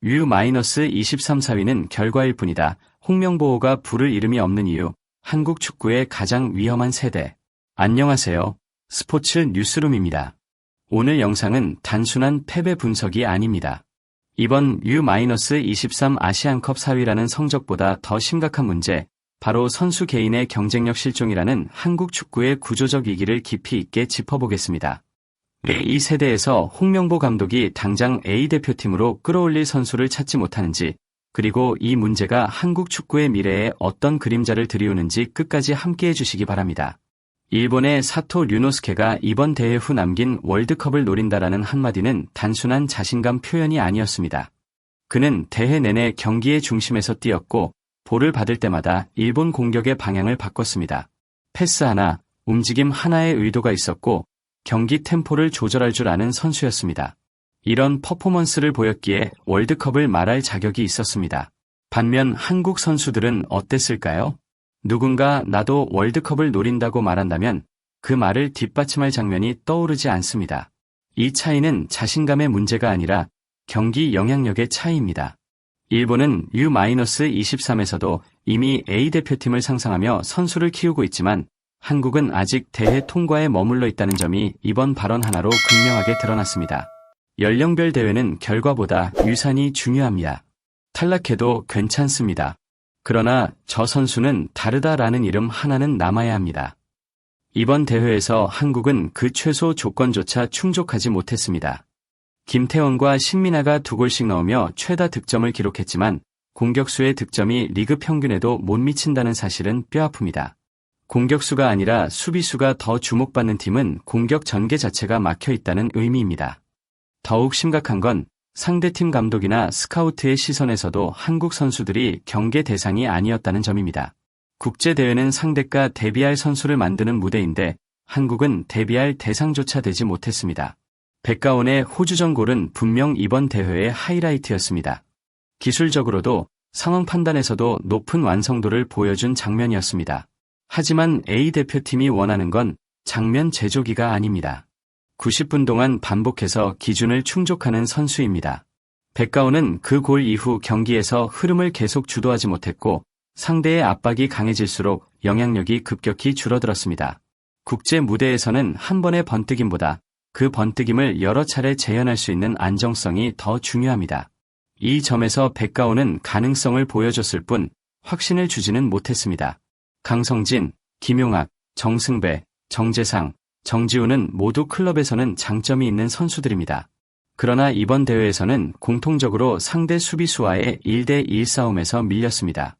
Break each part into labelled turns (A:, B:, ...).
A: U-23 사위는 결과일 뿐이다. 홍명보호가 부를 이름이 없는 이유. 한국 축구의 가장 위험한 세대. 안녕하세요. 스포츠 뉴스룸입니다. 오늘 영상은 단순한 패배 분석이 아닙니다. 이번 U-23 아시안컵 사위라는 성적보다 더 심각한 문제, 바로 선수 개인의 경쟁력 실종이라는 한국 축구의 구조적 위기를 깊이 있게 짚어보겠습니다. 왜이 세대에서 홍명보 감독이 당장 A 대표팀으로 끌어올릴 선수를 찾지 못하는지, 그리고 이 문제가 한국 축구의 미래에 어떤 그림자를 들이우는지 끝까지 함께 해 주시기 바랍니다. 일본의 사토 류노스케가 이번 대회 후 남긴 월드컵을 노린다라는 한마디는 단순한 자신감 표현이 아니었습니다. 그는 대회 내내 경기의 중심에서 뛰었고 볼을 받을 때마다 일본 공격의 방향을 바꿨습니다. 패스 하나, 움직임 하나의 의도가 있었고 경기 템포를 조절할 줄 아는 선수였습니다. 이런 퍼포먼스를 보였기에 월드컵을 말할 자격이 있었습니다. 반면 한국 선수들은 어땠을까요? 누군가 나도 월드컵을 노린다고 말한다면 그 말을 뒷받침할 장면이 떠오르지 않습니다. 이 차이는 자신감의 문제가 아니라 경기 영향력의 차이입니다. 일본은 U-23에서도 이미 A 대표팀을 상상하며 선수를 키우고 있지만 한국은 아직 대회 통과에 머물러 있다는 점이 이번 발언 하나로 극명하게 드러났습니다. 연령별 대회는 결과보다 유산이 중요합니다. 탈락해도 괜찮습니다. 그러나 저 선수는 다르다라는 이름 하나는 남아야 합니다. 이번 대회에서 한국은 그 최소 조건조차 충족하지 못했습니다. 김태원과 신민아가 두 골씩 넣으며 최다 득점을 기록했지만 공격수의 득점이 리그 평균에도 못 미친다는 사실은 뼈아픕니다. 공격수가 아니라 수비수가 더 주목받는 팀은 공격 전개 자체가 막혀 있다는 의미입니다. 더욱 심각한 건 상대팀 감독이나 스카우트의 시선에서도 한국 선수들이 경계 대상이 아니었다는 점입니다. 국제대회는 상대가 데뷔할 선수를 만드는 무대인데 한국은 데뷔할 대상조차 되지 못했습니다. 백가온의 호주전 골은 분명 이번 대회의 하이라이트였습니다. 기술적으로도 상황 판단에서도 높은 완성도를 보여준 장면이었습니다. 하지만 A 대표팀이 원하는 건 장면 제조기가 아닙니다. 90분 동안 반복해서 기준을 충족하는 선수입니다. 백가오는 그 골 이후 경기에서 흐름을 계속 주도하지 못했고 상대의 압박이 강해질수록 영향력이 급격히 줄어들었습니다. 국제 무대에서는 한 번의 번뜩임보다 그 번뜩임을 여러 차례 재현할 수 있는 안정성이 더 중요합니다. 이 점에서 백가오는 가능성을 보여줬을 뿐 확신을 주지는 못했습니다. 강성진, 김용학, 정승배, 정재상, 정지우는 모두 클럽에서는 장점이 있는 선수들입니다. 그러나 이번 대회에서는 공통적으로 상대 수비수와의 1대1 싸움에서 밀렸습니다.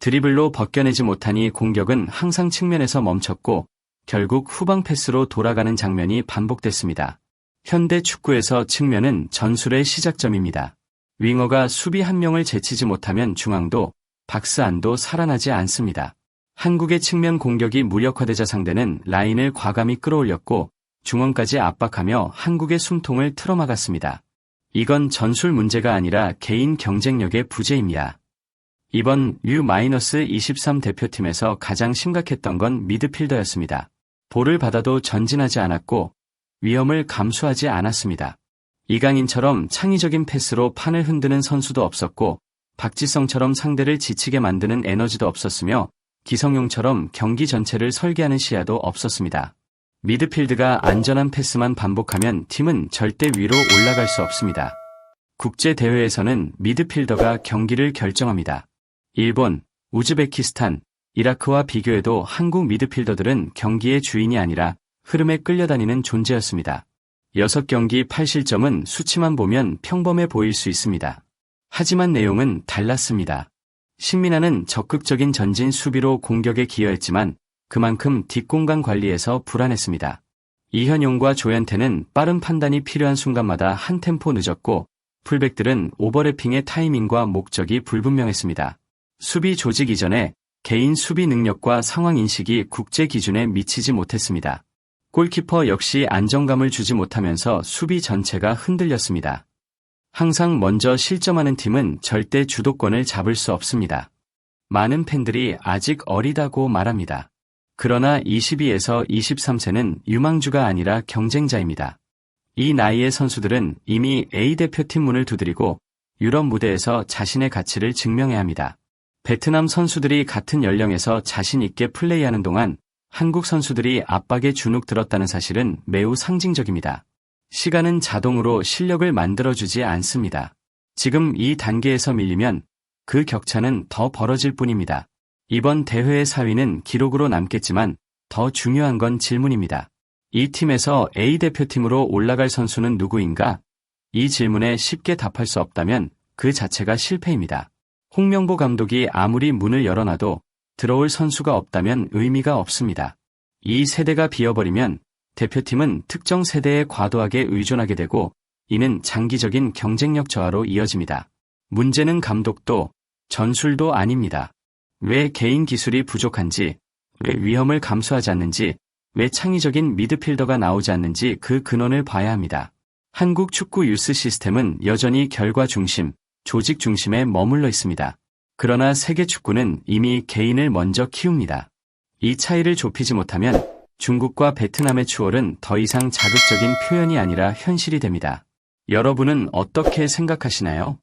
A: 드리블로 벗겨내지 못하니 공격은 항상 측면에서 멈췄고 결국 후방 패스로 돌아가는 장면이 반복됐습니다. 현대 축구에서 측면은 전술의 시작점입니다. 윙어가 수비 한 명을 제치지 못하면 중앙도 박스 안도 살아나지 않습니다. 한국의 측면 공격이 무력화되자 상대는 라인을 과감히 끌어올렸고 중원까지 압박하며 한국의 숨통을 틀어막았습니다. 이건 전술 문제가 아니라 개인 경쟁력의 부재입니다. 이번 U-23 대표팀에서 가장 심각했던 건 미드필더였습니다. 볼을 받아도 전진하지 않았고 위험을 감수하지 않았습니다. 이강인처럼 창의적인 패스로 판을 흔드는 선수도 없었고 박지성처럼 상대를 지치게 만드는 에너지도 없었으며 기성용처럼 경기 전체를 설계하는 시야도 없었습니다. 미드필드가 안전한 패스만 반복하면 팀은 절대 위로 올라갈 수 없습니다. 국제 대회에서는 미드필더가 경기를 결정합니다. 일본, 우즈베키스탄, 이라크와 비교해도 한국 미드필더들은 경기의 주인이 아니라 흐름에 끌려다니는 존재였습니다. 6경기 8실점은 수치만 보면 평범해 보일 수 있습니다. 하지만 내용은 달랐습니다. 신민아는 적극적인 전진 수비로 공격에 기여했지만 그만큼 뒷공간 관리에서 불안했습니다. 이현용과 조현태는 빠른 판단이 필요한 순간마다 한 템포 늦었고 풀백들은 오버래핑의 타이밍과 목적이 불분명했습니다. 수비 조직 이전에 개인 수비 능력과 상황 인식이 국제 기준에 미치지 못했습니다. 골키퍼 역시 안정감을 주지 못하면서 수비 전체가 흔들렸습니다. 항상 먼저 실점하는 팀은 절대 주도권을 잡을 수 없습니다. 많은 팬들이 아직 어리다고 말합니다. 그러나 22에서 23세는 유망주가 아니라 경쟁자입니다. 이 나이의 선수들은 이미 A 대표팀 문을 두드리고 유럽 무대에서 자신의 가치를 증명해야 합니다. 베트남 선수들이 같은 연령에서 자신 있게 플레이하는 동안 한국 선수들이 압박에 주눅 들었다는 사실은 매우 상징적입니다. 시간은 자동으로 실력을 만들어주지 않습니다. 지금 이 단계에서 밀리면 그 격차는 더 벌어질 뿐입니다. 이번 대회의 4위는 기록으로 남겠지만 더 중요한 건 질문입니다. 이 팀에서 A 대표팀으로 올라갈 선수는 누구인가? 이 질문에 쉽게 답할 수 없다면 그 자체가 실패입니다. 홍명보 감독이 아무리 문을 열어놔도 들어올 선수가 없다면 의미가 없습니다. 이 세대가 비어버리면 대표팀은 특정 세대에 과도하게 의존하게 되고 이는 장기적인 경쟁력 저하로 이어집니다. 문제는 감독도 전술도 아닙니다. 왜 개인 기술이 부족한지, 왜 위험을 감수하지 않는지, 왜 창의적인 미드필더가 나오지 않는지 그 근원을 봐야 합니다. 한국 축구 유스 시스템은 여전히 결과 중심, 조직 중심에 머물러 있습니다. 그러나 세계 축구는 이미 개인을 먼저 키웁니다. 이 차이를 좁히지 못하면 중국과 베트남의 추월은 더 이상 자극적인 표현이 아니라 현실이 됩니다. 여러분은 어떻게 생각하시나요?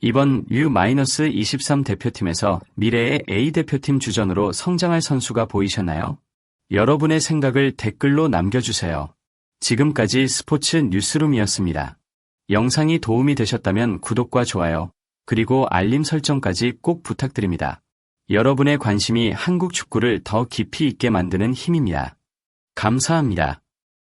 A: 이번 U-23 대표팀에서 미래의 A 대표팀 주전으로 성장할 선수가 보이셨나요? 여러분의 생각을 댓글로 남겨주세요. 지금까지 스포츠 뉴스룸이었습니다. 영상이 도움이 되셨다면 구독과 좋아요, 그리고 알림 설정까지 꼭 부탁드립니다. 여러분의 관심이 한국 축구를 더 깊이 있게 만드는 힘입니다. 감사합니다.